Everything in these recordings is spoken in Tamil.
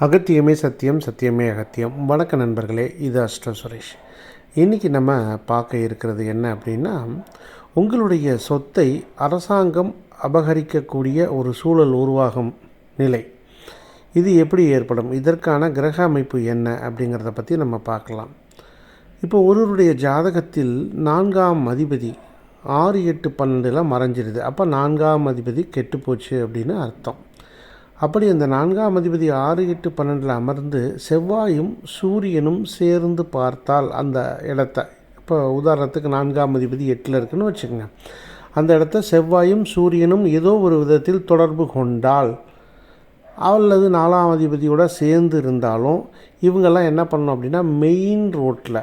அகத்தியமே சத்தியம் சத்தியமே அகத்தியம். வணக்க நண்பர்களே இது அஷ்ட சுரேஷ். இன்றைக்கி நம்ம பார்க்க இருக்கிறது என்ன அப்படின்னா உங்களுடைய சொத்தை அரசாங்கம் அபகரிக்கக்கூடிய ஒரு சூழல் உருவாகும் நிலை. இது எப்படி ஏற்படும்? இதற்கான கிரக அமைப்பு என்ன அப்படிங்கிறத பற்றி நம்ம பார்க்கலாம். இப்போ ஒருவருடைய ஜாதகத்தில் நான்காம் அதிபதி ஆறு எட்டு பன்னெண்டில் மறைஞ்சிருது. அப்போ நான்காம் அதிபதி கெட்டுப்போச்சு அப்படின்னு அர்த்தம். அப்படி அந்த நான்காம் அதிபதி ஆறு எட்டு பன்னெண்டில் அமர்ந்து செவ்வாயும் சூரியனும் சேர்ந்து பார்த்தால் அந்த இடத்த இப்போ உதாரணத்துக்கு நான்காம் அதிபதி எட்டில் இருக்குன்னு வச்சுக்கோங்க. அந்த இடத்த செவ்வாயும் சூரியனும் ஏதோ ஒரு விதத்தில் தொடர்பு கொண்டால் அல்லது நாலாம் அதிபதியோட சேர்ந்து இருந்தாலும் இவங்கெல்லாம் என்ன பண்ணணும் அப்படின்னா மெயின் ரோட்டில்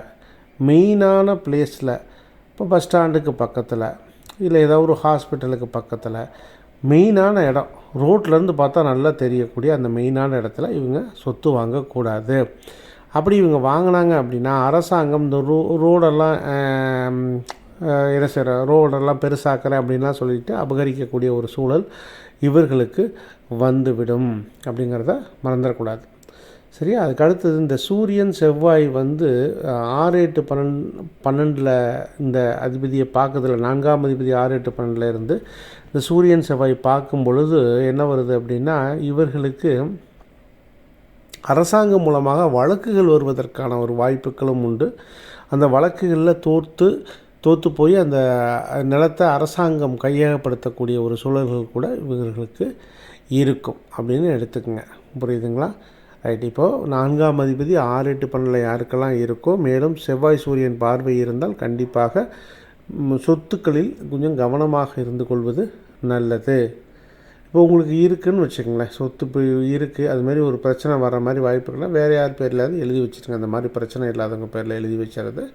மெயினான பிளேஸில் இப்போ பஸ் ஸ்டாண்டுக்கு பக்கத்தில் இல்லை ஏதோ ஒரு ஹாஸ்பிட்டலுக்கு பக்கத்தில் மெயினான இடம். ரோட்லேருந்து பார்த்தா நல்லா தெரியக்கூடிய அந்த மெயினான இடத்துல இவங்க சொத்து வாங்கக்கூடாது. அப்படி இவங்க வாங்கினாங்க அப்படின்னா அரசாங்கம் இந்த ரோ ரோடெல்லாம் என்ன செய்கிற ரோடெல்லாம் பெருசாக்கிறேன் அப்படின்லாம் சொல்லிட்டு அபகரிக்கக்கூடிய ஒரு சூழல் இவர்களுக்கு வந்துவிடும் அப்படிங்கிறத மறந்துடக்கூடாது. சரியா? அதுக்கு அடுத்தது இந்த சூரியன் செவ்வாய் வந்து ஆறு எட்டு பன்னெண்டு பன்னெண்டில் இந்த அதிபதியை பார்க்கறதுல நான்காம் அதிபதி ஆறு எட்டு பன்னெண்டில் இருந்து இந்த சூரியன் செவ்வாய் பார்க்கும் பொழுது என்ன வருது அப்படின்னா இவர்களுக்கு அரசாங்கம் மூலமாக வழக்குகள் வருவதற்கான ஒரு வாய்ப்புகளும் உண்டு. அந்த வழக்குகளில் தோற்று தோற்று போய் அந்த நிலத்தை அரசாங்கம் கையகப்படுத்தக்கூடிய ஒரு சூழல்கள் கூட இவர்களுக்கு இருக்கும் அப்படின்னு எடுத்துக்கோங்க. புரியுதுங்களா? ரைட் இப்போது நான்காம் அதிபதி ஆறு எட்டு பன்னெண்டில் யாருக்கெல்லாம் இருக்கோ மேலும் செவ்வாய் சூரியன் பார்வை இருந்தால் கண்டிப்பாக சொத்துக்களில் கொஞ்சம் கவனமாக இருந்து கொள்வது நல்லது. இப்போ உங்களுக்கு இருக்குன்னு வச்சுக்கோங்களேன் சொத்து இப்போ இருக்குது அது மாதிரி ஒரு பிரச்சனை வர மாதிரி வாய்ப்புகளை வேறு யார் பேர்லையாவது எழுதி வச்சுருங்க. அந்த மாதிரி பிரச்சனை இல்லாதவங்க பேரில் எழுதி வச்சுறது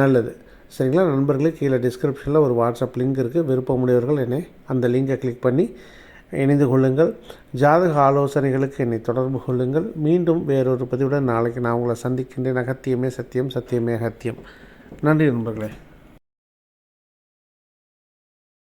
நல்லது. சரிங்களா? நண்பர்களே கீழே டிஸ்கிரிப்ஷனில் ஒரு வாட்ஸ்அப் லிங்க் இருக்குது விருப்பமுடையவர்கள் என்னை அந்த லிங்கை கிளிக் பண்ணி இணைந்து கொள்ளுங்கள். ஜாதக ஆலோசனைகளுக்கு என்னை தொடர்பு கொள்ளுங்கள். மீண்டும் வேறொரு பதிவுடன் நாளைக்கு நான் உங்களை சந்திக்கின்றேன். அகத்தியமே சத்தியம் சத்தியமே அகத்தியம். நன்றி நண்பர்களே.